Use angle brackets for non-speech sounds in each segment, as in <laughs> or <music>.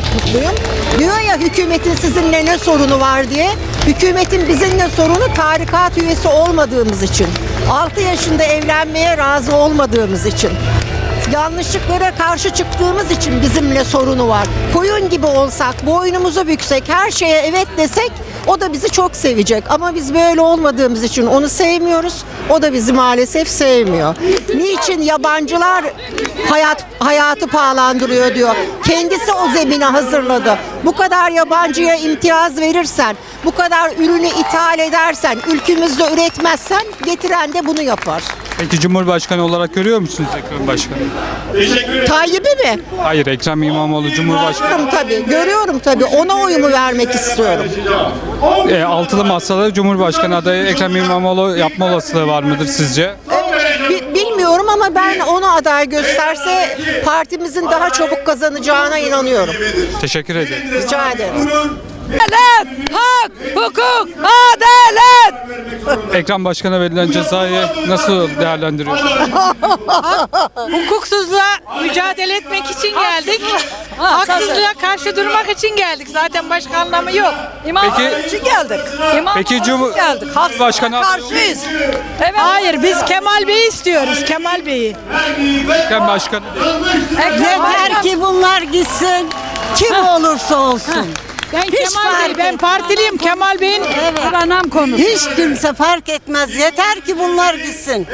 çok mutluyum. Diyor ya hükümetin sizinle ne sorunu var diye. Hükümetin bizimle sorunu tarikat üyesi olmadığımız için. 6 yaşında evlenmeye razı olmadığımız için. Yanlışlıklara karşı çıktığımız için bizimle sorunu var. Koyun gibi olsak, boynumuzu büksek, her şeye evet desek o da bizi çok sevecek. Ama biz böyle olmadığımız için onu sevmiyoruz. O da bizi maalesef sevmiyor. Niçin yabancılar hayat hayatı pahalandırıyor diyor. Kendisi o zemini hazırladı. Bu kadar yabancıya imtiyaz verirsen, bu kadar ürünü ithal edersen, ülkemizde üretmezsen getiren de bunu yapar. Peki Cumhurbaşkanı olarak görüyor musunuz Ekrem Başkanı? Tayyip'i mi? Hayır Ekrem İmamoğlu Cumhurbaşkanı. Görüyorum tabii, görüyorum tabii. Ona oyumu vermek istiyorum. E, altılı masada Cumhurbaşkanı adayı Ekrem İmamoğlu yapma olasılığı var mıdır sizce? Bi- Bilmiyorum ama ben onu aday gösterse partimizin daha çabuk kazanacağına inanıyorum. Teşekkür ederim. Rica ederim. Adalet, hak, hukuk, adalet. Ekrem Başkan'a verilen cezayı nasıl değerlendiriyorsunuz? <laughs> Hukuksuzluğa mücadele etmek için geldik. Haksızlığa karşı durmak için geldik. Zaten başka anlamı yok. Peki için geldik. İmam Peki Cumhur geldik. Cumhurbaşkanı Karşıyız. Evet. Hayır biz Kemal Bey'i istiyoruz. Kemal Bey'i. Ekrem Başkanı değil. Yeter ki bunlar gitsin. Kim olursa olsun. Ben Hiç Kemal Bey, ben etmez. partiliyim. Kemal Bey'in Anam konusu. Hiç kimse fark etmez. Yeter ki bunlar gitsin.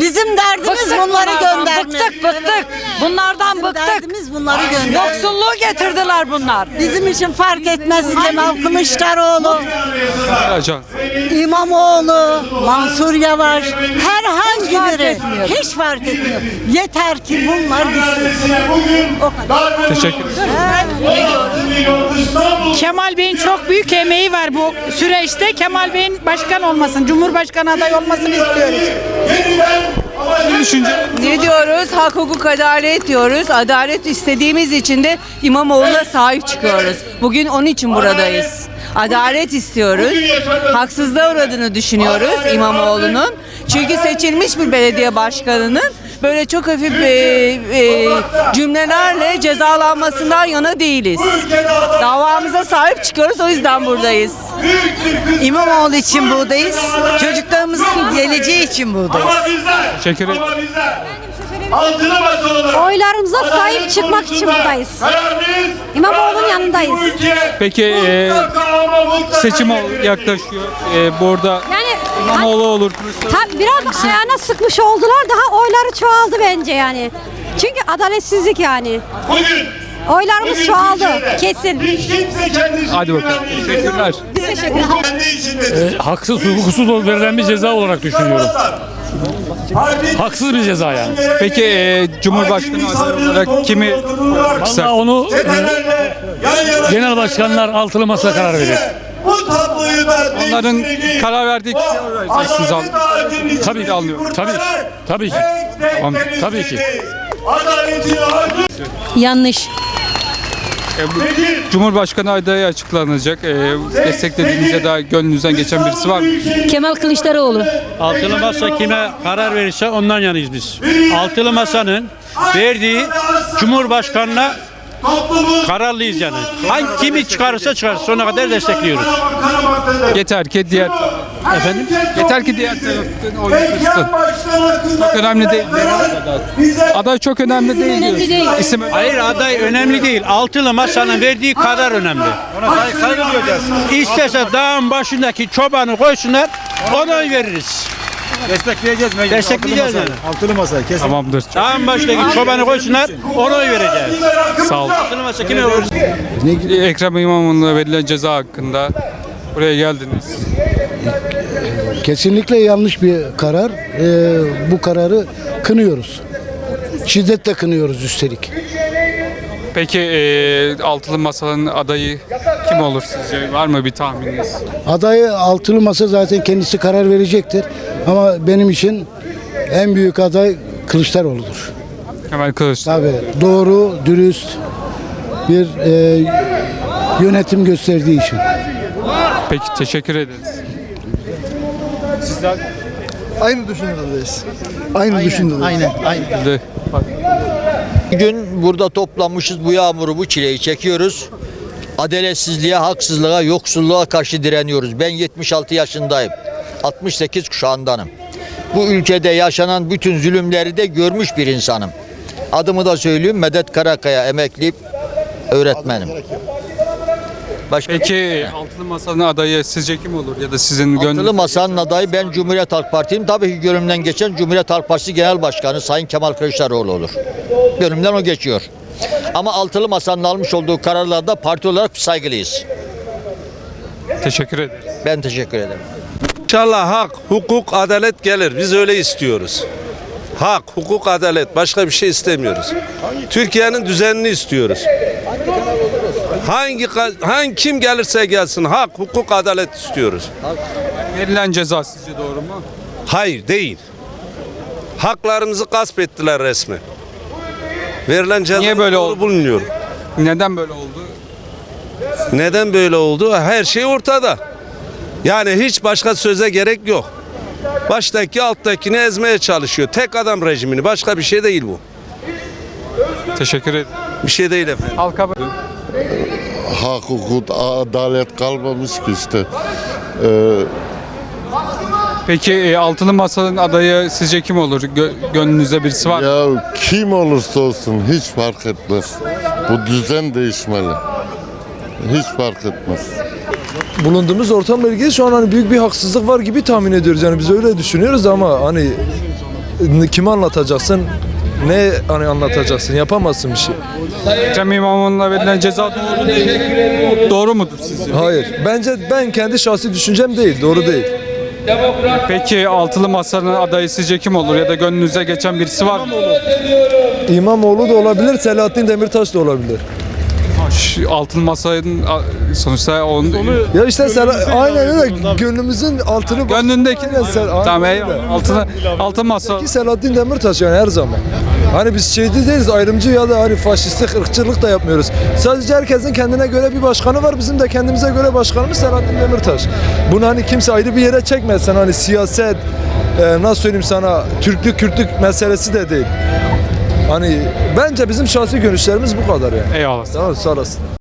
Bizim derdimiz bunları bunlardan, göndermek. Bıktık bıktık. Bunlardan Bizim bıktık. derdimiz bunları göndermek. Yoksulluğu getirdiler bunlar. Bizim için fark etmez Kemal Kılıçdaroğlu, Ajan. İmamoğlu, Mansur Yavaş, herhangi biri. Hiç fark etmiyor. Yeter ki bunlar gitsin. Teşekkür ederim. Kemal Bey'in çok büyük emeği var bu süreçte. Kemal Bey'in başkan olmasın, Cumhurbaşkanı aday olmasını istiyoruz. Düşünce Ne diyoruz? Hak, hukuk, adalet diyoruz. Adalet istediğimiz için de İmamoğlu'na sahip çıkıyoruz. Bugün onun için buradayız. Adalet istiyoruz. Haksızlığa uğradığını düşünüyoruz İmamoğlu'nun. Çünkü seçilmiş bir belediye başkanının böyle çok hafif e, e, cümlelerle cezalanmasından yana değiliz. Davamıza sahip çıkıyoruz o yüzden buradayız. İmamoğlu için buradayız. Çocuklarımızın geleceği için buradayız. teşekkür ederim. Altına basalım. Oylarımıza sahip çıkmak için buradayız. İmamoğlu'nun yanındayız. Peki e, seçim ol- yaklaşıyor. E, burada Yani İmamoğlu olur. Kılıçdaroğlu ta, biraz ayağına sıkmış oldular daha oyları çoğaldı bence yani. Çünkü adaletsizlik yani. Bugün Oylarımız çoğaldı kesin. hiç kimse kendisi Hadi bakalım. Teşekkürler. kendi içindedir. haksız hukuksuz verilen bir ceza olarak düşünüyorum. Haksız bir ceza yani. Peki e, Cumhurbaşkanı olarak kimi? Vallahi onu e, genel başkanlar altılı masa karar verir. Bu tabloyu da Onların karar verdiği ağacının içinde Tabii ki almıyor. Tabii ki. Tabii ki. Tamam, tabii ki. Yanlış. E, Cumhurbaşkanı adayı açıklanacak. E, desteklediğiniz ya da gönlünüzden geçen birisi var mı? Kemal Kılıçdaroğlu. Altılı masa kime karar verirse ondan yanıyız biz. Altılı masanın verdiği Cumhurbaşkanına kararlıyız yani. Hangi kimi çıkarırsa çıkarır sonuna kadar destekliyoruz. Yeter ki diğer efendim yeter ki diğer tarafın oyunu kırsın. Çok önemli değil. Aday çok önemli değil diyor. İsim Hayır aday önemli değil. Altılı masanın verdiği karar önemli. Ona saygı duyacağız. İstese dağın başındaki çobanı koysunlar ona oy veririz. Destekleyeceğiz meclis. Destekleyeceğiz yani. Altılı masa kesin. tamamdır. Dağın başındaki çobanı koysunlar ona oy vereceğiz. Sağ olun. Altılı masa kime verir? Ekrem İmamoğlu'na verilen ceza hakkında buraya geldiniz. Kesinlikle yanlış bir karar. Ee, bu kararı kınıyoruz. Şiddetle kınıyoruz üstelik. Peki e, altılı masanın adayı kim olur sizce? Var mı bir tahmininiz? Adayı altılı masa zaten kendisi karar verecektir. Ama benim için en büyük aday Kılıçdaroğlu'dur. Kemal Kılıçdaroğlu. Tabii doğru, dürüst bir e, yönetim gösterdiği için. Peki teşekkür ederiz. Sizler Aynı düşüncedeyiz. Aynı düşüncedeyiz. Aynen, aynen. de Bugün burada toplanmışız bu yağmuru bu çileyi çekiyoruz. Adaletsizliğe, haksızlığa, yoksulluğa karşı direniyoruz. Ben 76 yaşındayım. 68 kuşağındanım. Bu ülkede yaşanan bütün zulümleri de görmüş bir insanım. Adımı da söyleyeyim Medet Karakaya emekli öğretmenim. Başka Peki altılı masanın adayı sizce kim olur ya da sizin Altılı gönlünüzde Masa'nın adayı ben Cumhuriyet Halk Parti'yim. Tabii ki gönlümden geçen Cumhuriyet Halk Partisi Genel Başkanı Sayın Kemal Kılıçdaroğlu olur. Gönlümden o geçiyor. Ama Altılı Masa'nın almış olduğu kararlarda parti olarak saygılıyız. teşekkür ederiz. Ben teşekkür ederim. İnşallah hak, hukuk, adalet gelir. Biz öyle istiyoruz. Hak, hukuk, adalet. Başka bir şey istemiyoruz. Türkiye'nin düzenini istiyoruz. Hangi hangi kim gelirse gelsin hak, hukuk, adalet istiyoruz. Verilen ceza sizce doğru mu? Hayır değil. Haklarımızı gasp ettiler resmen. Verilen ceza Niye böyle doğru oldu? bulmuyorum. Neden böyle oldu? Neden böyle oldu? Her şey ortada. Yani hiç başka söze gerek yok. Baştaki alttakini ezmeye çalışıyor. Tek adam rejimini. Başka bir şey değil bu. Teşekkür ederim. Bir şey değil efendim. Halka Hak, hukuk, adalet kalmamış ki işte. Ee, Peki e, altılı masanın adayı sizce kim olur? Gö- gönlünüzde birisi var mı? ya kim olursa olsun hiç fark etmez. Bu düzen değişmeli. Hiç fark etmez. Bulunduğumuz ortamla ilgili şu an hani büyük bir haksızlık var gibi tahmin ediyoruz. Yani biz öyle düşünüyoruz ama hani kime anlatacaksın? Ne hani anlatacaksın? Yapamazsın bir şey. Ekrem İmamoğlu'na verilen ceza doğru değil. Doğru mudur sizce? Hayır. Bence ben kendi şahsi düşüncem değil. Doğru değil. Peki altılı masanın adayı sizce kim olur ya da gönlünüze geçen birisi var mı? İmamoğlu da olabilir, Selahattin Demirtaş da olabilir. Şu altılı masanın sonuçta onun Ya işte Sela- aynen öyle gönlümüzün altını gönlündeki Aynen sen- aynen tamam öyle. eyvallah. Altına altı masa Ki Selahattin Demirtaş yani her zaman. Hani biz şeyci değiliz, ayrımcı ya da hani faşistlik, ırkçılık da yapmıyoruz. Sadece herkesin kendine göre bir başkanı var. Bizim de kendimize göre başkanımız Selahattin Demirtaş. Bunu hani kimse ayrı bir yere çekmesin. Hani siyaset, e, nasıl söyleyeyim sana, Türklük, Kürtlük meselesi de değil. Hani bence bizim şahsi görüşlerimiz bu kadar yani. eyvallah. Tamam sağ olasın.